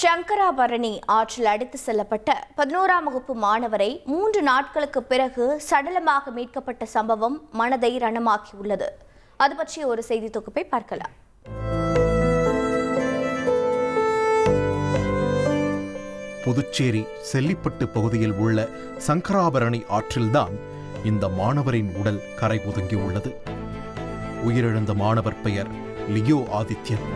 சங்கராபரணி ஆற்றில் அடித்து செல்லப்பட்ட பதினோராம் வகுப்பு மாணவரை மூன்று நாட்களுக்கு பிறகு சடலமாக மீட்கப்பட்ட சம்பவம் மனதை ரணமாக்கியுள்ளது. அது பற்றிய ஒரு செய்தி தொகுப்பை பார்க்கலாம். புதுச்சேரி செல்லிப்பட்டு பகுதியில் உள்ள சங்கராபரணி ஆற்றில்தான் இந்த மாணவரின் உடல் கரை ஒதுங்கியுள்ளது. உயிரிழந்த மாணவர் பெயர் லியோ ஆதித்யன்.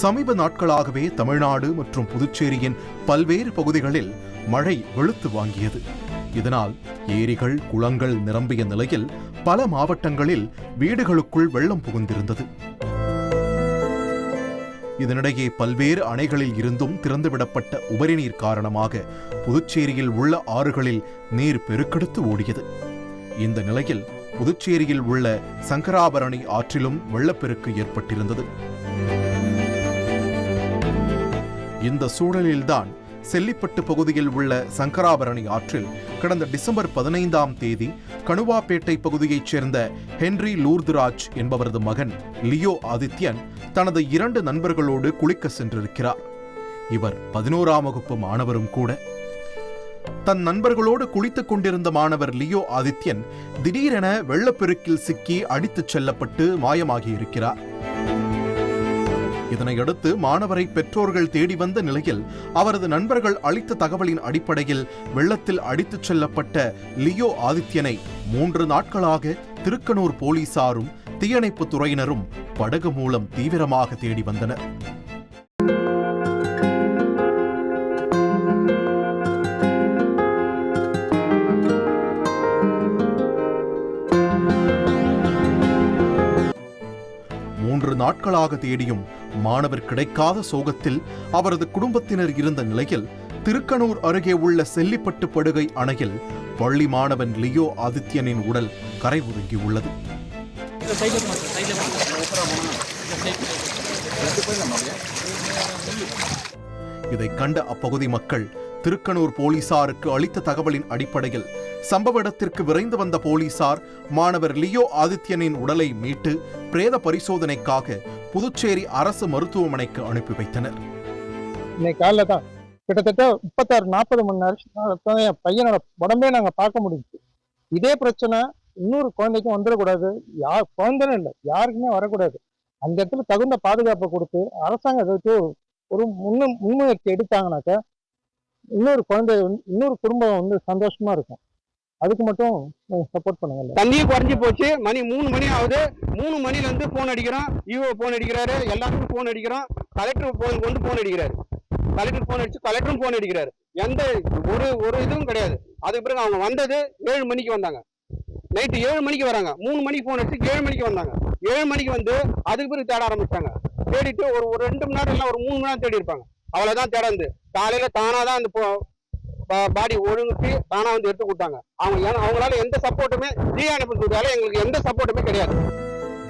சமீப நாட்களாகவே தமிழ்நாடு மற்றும் புதுச்சேரியின் பல்வேறு பகுதிகளில் மழை வெளுத்து வாங்கியது. இதனால் ஏரிகள் குளங்கள் நிரம்பிய நிலையில் பல மாவட்டங்களில் வீடுகளுக்குள் வெள்ளம் புகுந்திருந்தது. இதனிடையே பல்வேறு அணைகளில் இருந்தும் திறந்துவிடப்பட்ட உபரிநீர் காரணமாக புதுச்சேரியில் உள்ள ஆறுகளில் நீர் பெருக்கெடுத்து ஓடியது. இந்த நிலையில் புதுச்சேரியில் உள்ள சங்கராபரணி ஆற்றிலும் வெள்ளப்பெருக்கு ஏற்பட்டிருந்தது. இந்த சூழலில்தான் செல்லிப்பட்டு பகுதியில் உள்ள சங்கராபரணி ஆற்றில் கடந்த டிசம்பர் பதினைந்தாம் தேதி கணுவாப்பேட்டை பகுதியைச் சேர்ந்த ஹென்றி லூர்துராஜ் என்பவரது மகன் லியோ ஆதித்யன் தனது இரண்டு நண்பர்களோடு குளிக்க சென்றிருக்கிறார். இவர் பதினோராம் வகுப்பு மாணவரும் கூட. தன் நண்பர்களோடு குளித்துக் கொண்டிருந்த மாணவர் லியோ ஆதித்யன் திடீரென வெள்ளப்பெருக்கில் சிக்கி அடித்துச் செல்லப்பட்டு மாயமாகியிருக்கிறார். இதனையடுத்து மாணவரை பெற்றோர்கள் தேடி வந்த நிலையில் அவரது நண்பர்கள் அளித்த தகவலின் அடிப்படையில் வெள்ளத்தில் அடித்துச் செல்லப்பட்ட லியோ ஆதித்யனை மூன்று நாட்களாக திருக்கனூர் போலீசாரும் தீயணைப்புத் துறையினரும் படகு மூலம் தீவிரமாக தேடி வந்தனர். மூன்று நாட்களாக தேடியும் மாணவர் கிடைக்காத சோகத்தில் அவரது குடும்பத்தினர் இருந்த நிலையில் திருக்கனூர் அருகே உள்ள செல்லிப்பட்டு படுகை அணையில் பள்ளி மாணவன் லியோ ஆதித்யனின் உடல் கரை ஒதுங்கியுள்ளது இதை கண்ட அப்பகுதி மக்கள் திருக்கனூர் போலீசாருக்கு அளித்த தகவலின் அடிப்படையில் சம்பவ இடத்திற்கு விரைந்து வந்த போலீசார் மாணவர் லியோ ஆதித்யனின் உடலை மீட்டு பிரேத பரிசோதனைக்காக புதுச்சேரி அரசு மருத்துவமனைக்கு அனுப்பி வைத்தனர். இன்னைக்கு காலைல தான் கிட்டத்தட்ட முப்பத்தாறு நாற்பது மணி நேரம் என் பையனோட உடம்பே நாங்கள் பார்க்க முடிஞ்சுச்சு. இதே பிரச்சனை இன்னொரு குழந்தைக்கும் வந்துடக்கூடாது. யார் குழந்தைன்னு இல்லை யாருக்குமே வரக்கூடாது. அந்த இடத்துல தகுந்த பாதுகாப்பை கொடுத்து அரசாங்கம் அதுக்கு ஒரு முன்னு முன்முயற்சி எடுத்தாங்கனாக்கா இன்னொரு குழந்தை வந்து- இன்னொரு குடும்பம் வந்து சந்தோஷமா இருக்கும். அதுக்கு மட்டும் சப்போர்ட் பண்ணுங்க தண்ணியும் குறைஞ்சி போச்சு. மணி மூணு மணி ஆகுது. மூணு மணில இருந்து போன் அடிக்கிறோம். யூஓ போன் அடிக்கிறாரு. எல்லாருக்கும் போன் அடிக்கிறோம். கலெக்டர் போன் கொண்டு போன் அடிக்கிறாரு. கலெக்டர் போன் அடிச்சு கலெக்டரும் போன் அடிக்கிறாரு. எந்த ஒரு ஒரு இதுவும் கிடையாது. அதுக்கு பிறகு அவங்க வந்தது ஏழு மணிக்கு வந்தாங்க. நைட்டு ஏழு மணிக்கு வராங்க. மூணு மணிக்கு போன் அடிச்சு ஏழு மணிக்கு வந்தாங்க. ஏழு மணிக்கு வந்து அதுக்கு பிறகு தேட ஆரம்பிச்சாங்க தேடிட்டு ஒரு ஒரு ரெண்டு மணி நேரம் இல்லை ஒரு மூணு மணி நேரம் தேடி இருப்பாங்க அவ்வளவுதான் திறந்து. காலையில தானா தான் அந்த பாடி ஒழுங்குட்டு தானா வந்து எடுத்து கொடுத்தாங்க. அவங்க ஏன்னா அவங்களால எந்த சப்போர்ட்டுமே தீயணைப்புத்துறையால எங்களுக்கு எந்த சப்போர்ட்டுமே கிடையாது.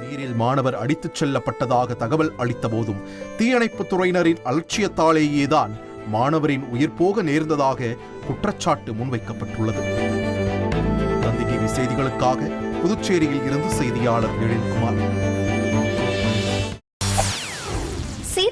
நீரில் மாணவர் அடித்துச் செல்லப்பட்டதாக தகவல் அளித்த போதும் தீயணைப்பு துறையினரின் அலட்சியத்தாலேயேதான் மாணவரின் உயிர் போக நேர்ந்ததாக குற்றச்சாட்டு முன்வைக்கப்பட்டுள்ளது. தந்தி டிவி செய்திகளுக்காக புதுச்சேரியில் இருந்து செய்தியாளர் எழில்குமார்